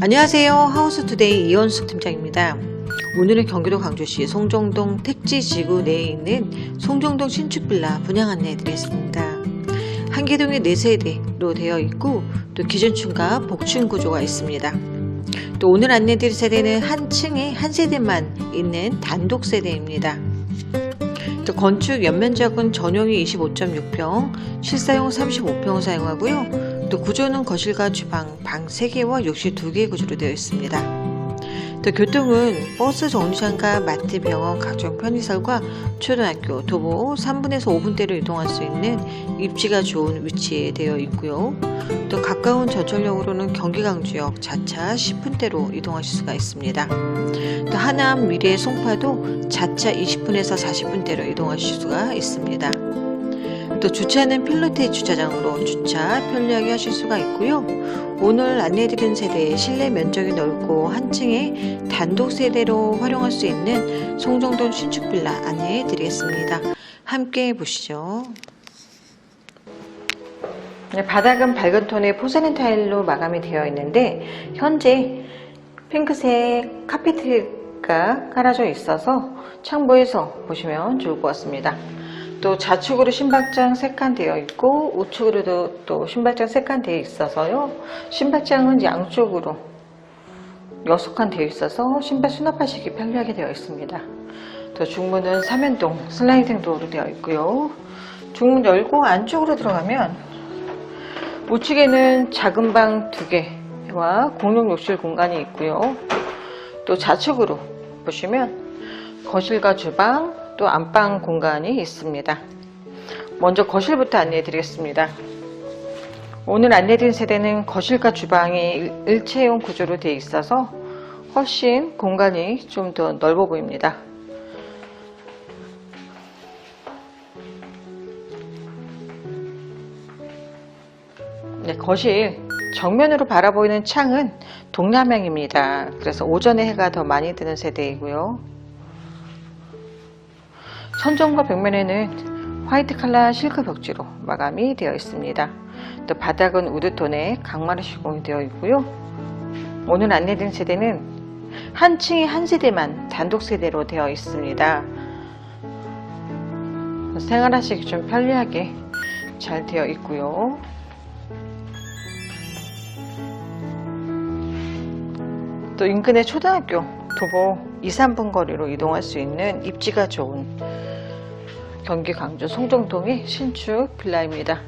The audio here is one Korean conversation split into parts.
안녕하세요. 하우스투데이 이원숙 팀장입니다. 오늘은 경기도 광주시 송정동 택지지구 내에 있는 송정동 신축빌라 분양 안내해 드리겠습니다. 한 개동에 4세대로 되어 있고 또 기준층과 복층 구조가 있습니다. 또 오늘 안내해 드릴 세대는 한 층에 한 세대만 있는 단독 세대입니다. 또 건축 연면적은 전용이 25.6평, 실사용 35평을 사용하고요. 또 구조는 거실과 주방, 방 3개와 욕실 2개 구조로 되어 있습니다. 또 교통은 버스 정류장과 마트, 병원, 각종 편의시설과 초등학교, 도보 3분에서 5분대로 이동할 수 있는 입지가 좋은 위치에 되어 있고요. 또 가까운 전철역으로는 경기 강주역 자차 10분대로 이동하실 수가 있습니다. 또 하남, 미래, 송파도 자차 20분에서 40분대로 이동하실 수가 있습니다. 또 주차는 필로테 주차장으로 주차 편리하게 하실 수가 있고요. 오늘 안내해드린 세대의 실내 면적이 넓고 한 층에 단독 세대로 활용할 수 있는 송정동 신축 빌라 안내해드리겠습니다. 함께 보시죠. 네, 바닥은 밝은 톤의 포세린 타일로 마감이 되어 있는데 현재 핑크색 카페트가 깔아져 있어서 창보에서 보시면 좋을 것 같습니다. 또 좌측으로 신발장 3칸 되어 있고 우측으로도 또 신발장 3칸 되어 있어서요. 신발장은 양쪽으로 6칸 되어 있어서 신발 수납하시기 편리하게 되어 있습니다. 또 중문은 삼연동 슬라이딩 도어로 되어 있고요. 중문 열고 안쪽으로 들어가면 우측에는 작은 방 2개와 공용 욕실 공간이 있고요. 또 좌측으로 보시면 거실과 주방 또 안방 공간이 있습니다. 먼저 거실부터 안내해 드리겠습니다. 오늘 안내드린 세대는 거실과 주방이 일체형 구조로 되어 있어서 훨씬 공간이 좀 더 넓어 보입니다. 네, 거실 정면으로 바라보이는 창은 동남향입니다. 그래서 오전에 해가 더 많이 드는 세대이고요. 천정과 벽면에는 화이트 칼라 실크 벽지로 마감이 되어 있습니다. 또 바닥은 우드톤의 강마루 시공이 되어 있고요. 오늘 안내된 세대는 한 층에 한 세대만 단독 세대로 되어 있습니다. 생활하시기 좀 편리하게 잘 되어 있고요. 또 인근의 초등학교 도보 2, 3분 거리로 이동할 수 있는 입지가 좋은 경기 광주 송정동의 신축 빌라입니다.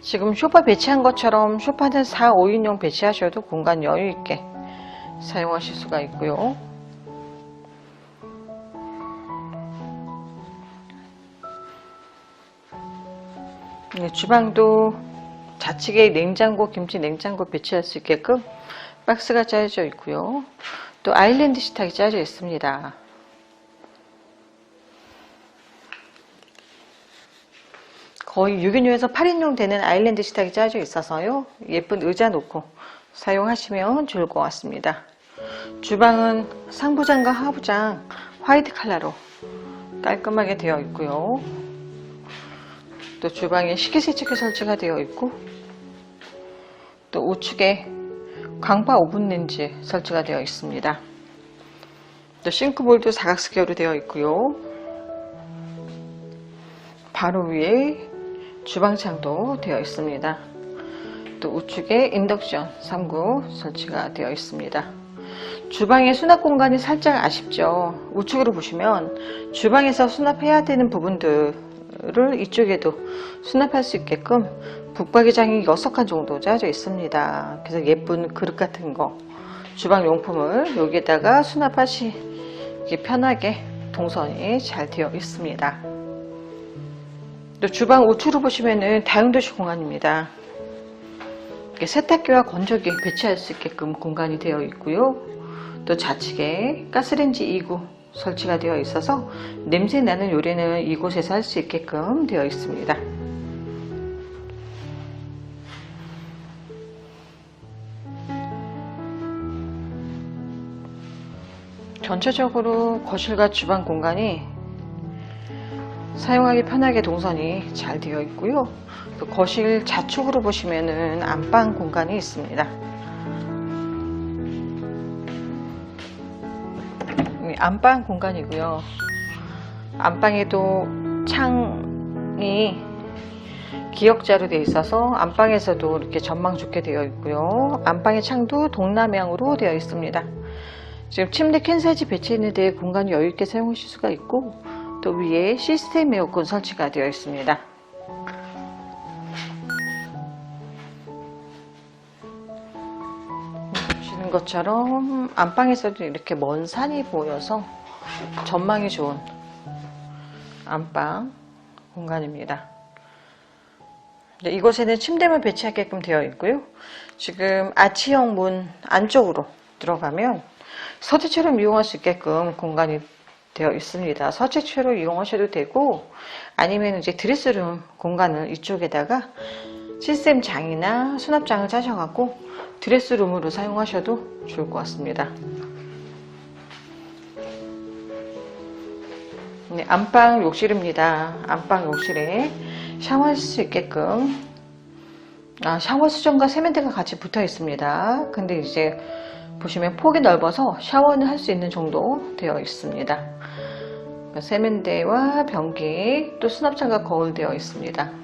지금 쇼파 배치한 것처럼 쇼파는 4, 5인용 배치하셔도 공간 여유 있게 사용하실 수가 있고요. 네, 주방도 좌측에 냉장고, 김치 냉장고 배치할 수 있게끔 박스가 짜여져 있고요. 또 아일랜드 식탁이 짜여져 있습니다. 거의 6인용에서 8인용 되는 아일랜드 식탁이 짜여져 있어서요. 예쁜 의자 놓고 사용하시면 좋을 것 같습니다. 주방은 상부장과 하부장 화이트 컬러로 깔끔하게 되어 있고요. 또 주방에 식기세척기 설치가 되어 있고 또 우측에 강파 오븐 렌지 설치가 되어 있습니다. 또 싱크볼도 사각스퀘어로 되어 있고요. 바로 위에 주방창도 되어 있습니다. 또 우측에 인덕션 3구 설치가 되어 있습니다. 주방의 수납 공간이 살짝 아쉽죠. 우측으로 보시면 주방에서 수납해야 되는 부분들 을 이쪽에도 수납할 수 있게끔 북박이장이 6칸 정도 짜져 있습니다. 그래서 예쁜 그릇 같은 거 주방 용품을 여기에다가 수납하시기 편하게 동선이 잘 되어 있습니다. 또 주방 우측으로 보시면은 다용도실 공간입니다. 세탁기와 건조기 배치할 수 있게끔 공간이 되어 있고요. 또 좌측에 가스레인지 2구 설치가 되어 있어서 냄새 나는 요리는 이곳에서 할 수 있게끔 되어 있습니다. 전체적으로 거실과 주방 공간이 사용하기 편하게 동선이 잘 되어 있고요. 또 거실 좌측으로 보시면은 안방 공간이 있습니다. 안방 공간이고요. 안방에도 창이 기역자로 되어 있어서 안방에서도 이렇게 전망 좋게 되어 있고요. 안방의 창도 동남향으로 되어 있습니다. 지금 침대 캔 사이즈 배치했는데 공간 여유 있게 사용하실 수가 있고 또 위에 시스템 에어컨 설치가 되어 있습니다. 것처럼 안방에서도 이렇게 먼 산이 보여서 전망이 좋은 안방 공간입니다. 네, 이곳에는 침대만 배치하게끔 되어 있고요. 지금 아치형 문 안쪽으로 들어가면 서재처럼 이용할 수 있게끔 공간이 되어 있습니다. 서재처로 이용하셔도 되고 아니면 이제 드레스룸 공간을 이쪽에다가 시스템 장이나 수납장을 짜셔갖고 드레스룸으로 사용하셔도 좋을 것 같습니다. 네, 안방 욕실입니다. 안방 욕실에 샤워할 수 있게끔 아, 샤워 수전과 세면대가 같이 붙어 있습니다. 근데 이제 보시면 폭이 넓어서 샤워는 할 수 있는 정도 되어 있습니다. 그러니까 세면대와 변기 또 수납장과 거울 되어 있습니다.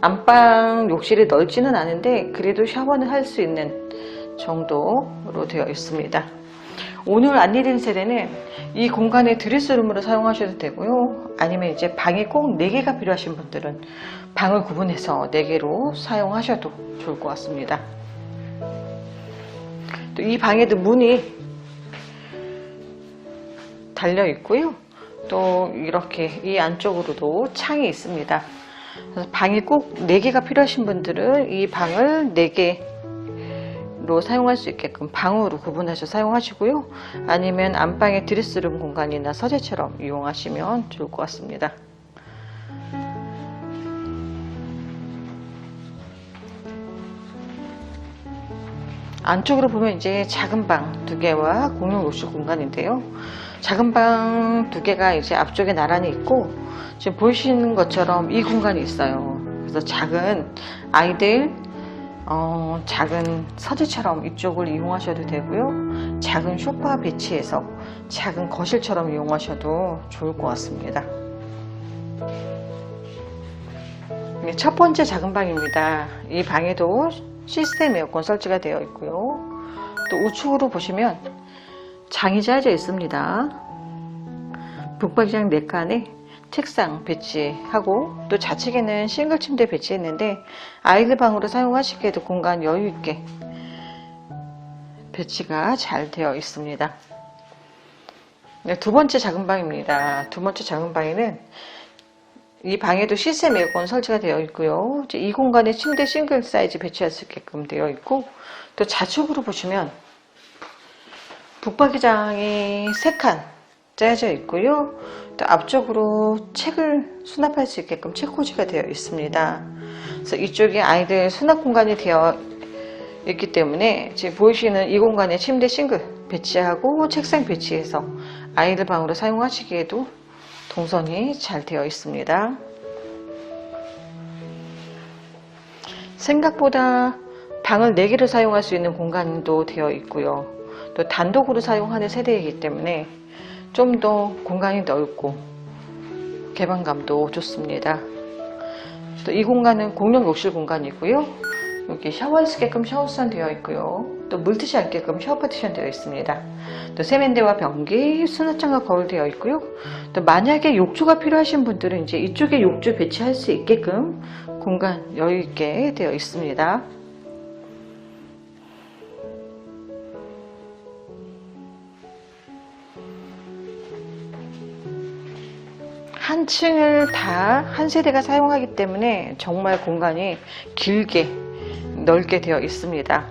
안방 욕실이 넓지는 않은데 그래도 샤워는 할 수 있는 정도로 되어 있습니다. 오늘 안내드린 세대는 이 공간을 드레스룸으로 사용하셔도 되고요. 아니면 이제 방이 꼭 4개가 필요하신 분들은 방을 구분해서 4개로 사용하셔도 좋을 것 같습니다. 또 이 방에도 문이 달려 있고요. 또 이렇게 이 안쪽으로도 창이 있습니다. 방이 꼭 4개가 필요하신 분들은 이 방을 4개로 사용할 수 있게끔 방으로 구분해서 사용하시고요. 아니면 안방의 드레스룸 공간이나 서재처럼 이용하시면 좋을 것 같습니다. 안쪽으로 보면 이제 작은 방 두 개와 공용 욕실 공간인데요. 작은 방 두 개가 이제 앞쪽에 나란히 있고 지금 보이시는 것처럼 이 공간이 있어요. 그래서 작은 아이들 어, 작은 서재처럼 이쪽을 이용하셔도 되고요. 작은 소파 배치해서 작은 거실처럼 이용하셔도 좋을 것 같습니다. 네, 첫 번째 작은 방입니다. 이 방에도 시스템 에어컨 설치가 되어 있고요. 또 우측으로 보시면 장이 짜져 있습니다. 북박이장 4칸에 책상 배치하고 또 좌측에는 싱글 침대 배치했는데 아이들 방으로 사용하시기에도 공간 여유 있게 배치가 잘 되어 있습니다. 네, 두 번째 작은 방입니다. 두 번째 작은 방에는 이 방에도 시스템 에어컨 설치가 되어 있고요. 이 공간에 침대 싱글 사이즈 배치할 수 있게끔 되어 있고 또 좌측으로 보시면 북박이장이 3칸 짜여져 있고요. 또 앞쪽으로 책을 수납할 수 있게끔 책꽂이가 되어 있습니다. 그래서 이쪽에 아이들 수납 공간이 되어 있기 때문에 지금 보이시는 이 공간에 침대 싱글 배치하고 책상 배치해서 아이들 방으로 사용하시기에도 동선이 잘 되어 있습니다. 생각보다 방을 4개로 사용할 수 있는 공간도 되어 있고요. 또 단독으로 사용하는 세대이기 때문에 좀 더 공간이 넓고 개방감도 좋습니다. 또 이 공간은 공용 욕실 공간이고요. 여기 샤워할 수 있게끔 샤워수산 되어 있고요. 또 물트지 않게끔 샤워 파티션 되어 있습니다. 또 세면대와 변기, 수납장과 거울 되어 있고요. 또 만약에 욕조가 필요하신 분들은 이제 이쪽에 욕조 배치할 수 있게끔 공간 여유 있게 되어 있습니다. 한 층을 다 한 세대가 사용하기 때문에 정말 공간이 길게 넓게 되어 있습니다.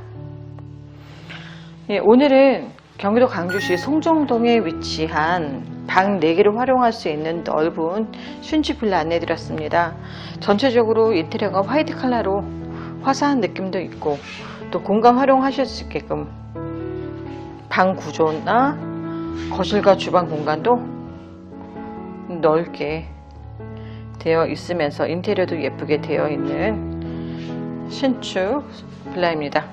예, 오늘은 경기도 광주시 송정동에 위치한 방 4개를 활용할 수 있는 넓은 슌지 빌라 안내드렸습니다. 전체적으로 인테리어가 화이트 컬러로 화사한 느낌도 있고 또 공간 활용하실 수 있게끔 방 구조나 거실과 주방 공간도 넓게 되어 있으면서 인테리어도 예쁘게 되어 있는 신축 빌라입니다.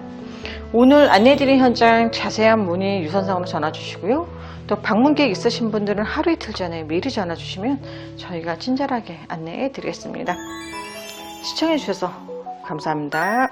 오늘 안내해드린 현장 자세한 문의 유선상으로 전화 주시고요. 또 방문객 있으신 분들은 하루 이틀 전에 미리 전화 주시면 저희가 친절하게 안내해 드리겠습니다. 시청해 주셔서 감사합니다.